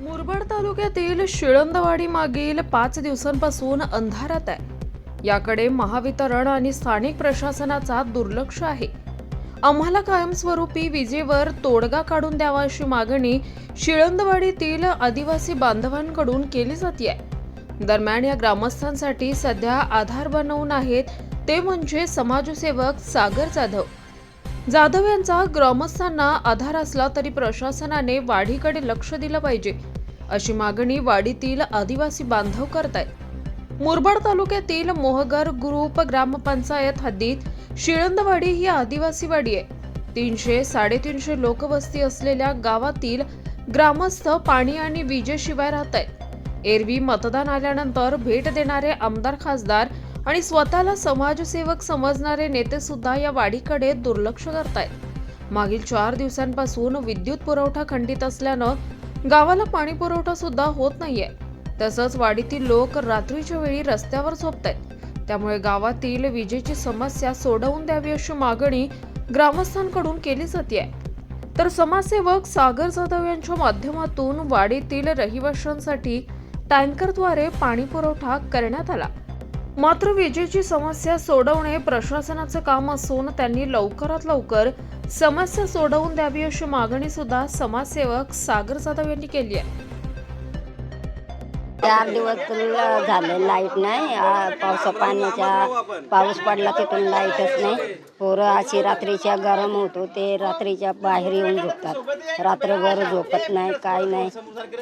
मुरबाड तालुक्यातील शिळंदवाडी मागील पाच दिवसांपासून अंधारात आहे. याकडे महावितरण आणि स्थानिक प्रशासनाचा दुर्लक्ष आहे. आम्हाला कायमस्वरूपी विजेवर तोडगा काढून द्यावा अशी मागणी शिळंदवाडीतील आदिवासी बांधवांकडून केली जाते दरम्यान या ग्रामस्थांसाठी सध्या आधार बनवून आहेत ते म्हणजे समाजसेवक सागर जाधव. जाधव यांचा ग्रामस्थांना आधार असला तरी प्रशासनाने वाढीकडे लक्ष दिलं पाहिजे. अशी मागणी वाडीतील आदिवासी बांधव करतायत. मुरबाड तालुक्यातील मोहगर ग्रुप ग्रामपंचायत हद्दीत शिळंदवाडी ही आदिवासी वाडी आहे. तीनशे साडेतीनशे लोकवस्ती असलेल्या गावातील ग्रामस्थ पाणी आणि विजेशिवाय राहत आहेत एरवी मतदान आल्यानंतर भेट देणारे आमदार खासदार आणि स्वतःला समाजसेवक समजणारे नेते सुद्धा या वाढीकडे दुर्लक्ष करतायत. मागील चार दिवसांपासून विद्युत पुरवठा खंडित असल्यानं गावाला पाणी पुरवठा सुद्धा होत नाहीये. तसंच वाडीतील लोक रात्रीच्या वेळी रस्त्यावर झोपतायत. त्यामुळे गावातील विजेची समस्या सोडवून द्यावी अशी मागणी ग्रामस्थांकडून केली जाते तर समाजसेवक सागर जाधव यांच्या माध्यमातून वाडीतील रहिवाशांसाठी टँकरद्वारे पाणी पुरवठा करण्यात आला. मात्र विजेची समस्या सोडवणे प्रशासनाचं काम असून त्यांनी लवकरात लवकर समस्या सोडवून द्यावी अशी मागणी सुद्धा समाजसेवक सागर जाधव यांनी केली आहे. चार दिवस झाले लाइट नाही. पावसा पाण्याच्या पाऊस पडला तिथून लाईटच नाही. पोरं अशी रात्रीच्या गरम होतो ते रात्रीच्या बाहेर येऊन झोपतात. रात्रभर झोपत नाही काय नाही.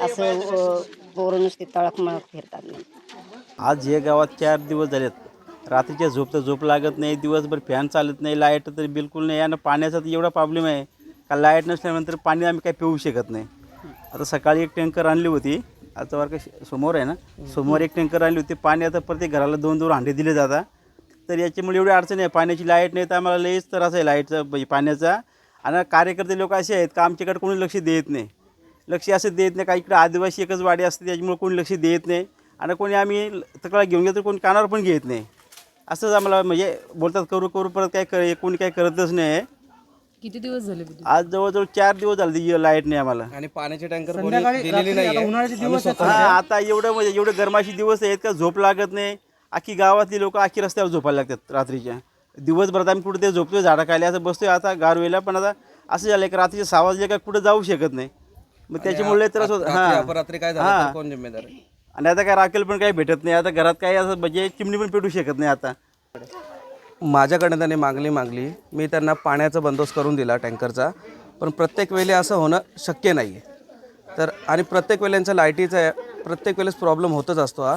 असं पोरं नुसती तळक मळक फिरतात. नाही आज हे गावात चार दिवस झालेत. रात्रीच्या झोप तर झोप लागत नाही दिवसभर फॅन चालत नाही लाइट तर बिलकुल नाही. आणि पाण्याचा तर एवढा प्रॉब्लेम आहे का लाइट नसल्यानंतर पाणी आम्ही काही पिऊ शकत नाही. आता सकाळी एक टँकर आणली होती. आता वर का समोर आहे ना? समोर एक टँकर आणली होती. पाणी आता प्रत्येक घराला दोन दोन हांडे दिले जातात. तर याच्यामुळे एवढी अडचण आहे. पाण्याची लाइट नाही तर आम्हाला लईच त्रास आहे लाईटचा म्हणजे पाण्याचा. आणि कार्यकर्ते लोक असे आहेत का आमच्याकडे कोणी लक्ष देत नाही. लक्ष असं देत नाही काही इकडे आदिवासी एकच वाडी असते त्याच्यामुळे कोणी लक्ष देत नाही. आणि कोणी आम्ही तक्रार घेऊन गेलो तर कोणी कानावर पण घेत नाही. असंच आम्हाला म्हणजे बोलतात करू करू परत काय कर कोणी काय करतच नाही. किती दिवस झाले? आज जवळजवळ चार दिवस झाले लाइट नाही आम्हाला. आणि पाण्याचे टँकर कोणी दिलेले नाहीये. हा आता एवढं म्हणजे एवढे गरमाशी दिवस आहेत का झोप लागत नाही. अख्खी गावातली लोक अख्खी रस्त्यावर झोपायला लागतात रात्रीच्या. दिवसभरात आम्ही कुठे ते झोपतोय झाडाखाली असं बसतोय आता गारवेला पण आता असं झालं की रात्रीचे सहा वाजले का कुठं जाऊ शकत नाही. मग त्याच्यामुळे त्रास होत रात्री हां. अपरात्री काय झालं तर कोण जिम्मेदार आहे? आणि आता काय राखेल पण काही भेटत नाही. आता घरात काही असं म्हणजे चिमणी पण पेटू शकत नाही आता. माझ्याकडे त्यांनी मागणी मागली. मी त्यांना पाण्याचा बंदोबस्त करून दिला टँकरचा. पण प्रत्येक वेळी असं होणं शक्य नाही. आहे तर आणि प्रत्येक वेळेंचा लाईटीचा आहे. प्रत्येक वेळेस प्रॉब्लेम होतच असतो हा.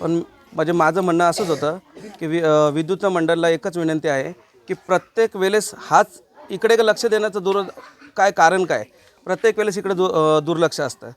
पण म्हणजे माझं म्हणणं असंच होतं की वि अं, विद्युत मंडळाला एकच विनंती आहे की प्रत्येक वेळेस हाच इकडे लक्ष देण्याचं दूर काय कारण काय? प्रत्येक वेळेस इकडे दु दुर्लक्ष असतं.